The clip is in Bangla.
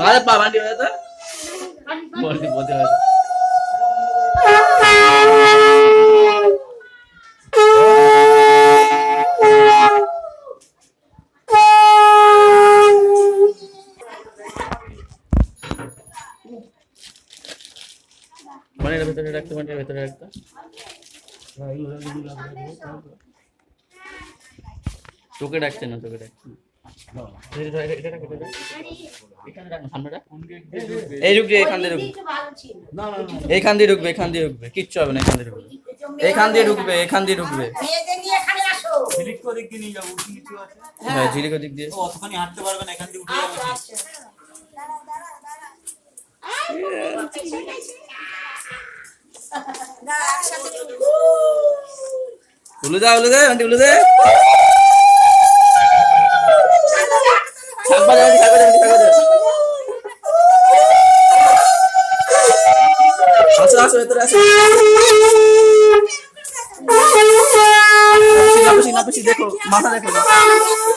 হয়ে তো বলতে বলতে হয় মানে এর ভেতরে রাখতে মানে ভেতরে রাখতে তোকে ডাকছে না তোকে ডাকছে না। এটা রাখ, এটা রাখ। এই ঢুকবে এখান দিয়ে ঢুকবে এইখান দিয়ে ঢুকবে এখান দিয়ে ঢুকবে কিচ্ছু হবে না এখান দিয়ে ঢুকবে এখান দিয়ে ঢুকবে এখান দিয়ে ঢুকবে মেয়েদের নিয়ে এখানে আসো। ক্লিক করে কি নিয়ে যাব উঠে নিচু আছে? হ্যাঁ ঝিলিক দিক দিয়ে। অতখানি হাঁটতে পারবে না এখান দিয়ে উঠে যাবে। আচ্ছা দাঁড়া, একসাথে ঢুকবো। উলু দে উলু দে আন্টি উলু দে। ছাগবা দে আন্টি, দে আন্টি, দে আসো আসো ভেতরে আসো নাপুসি দেখো মাথা দেখো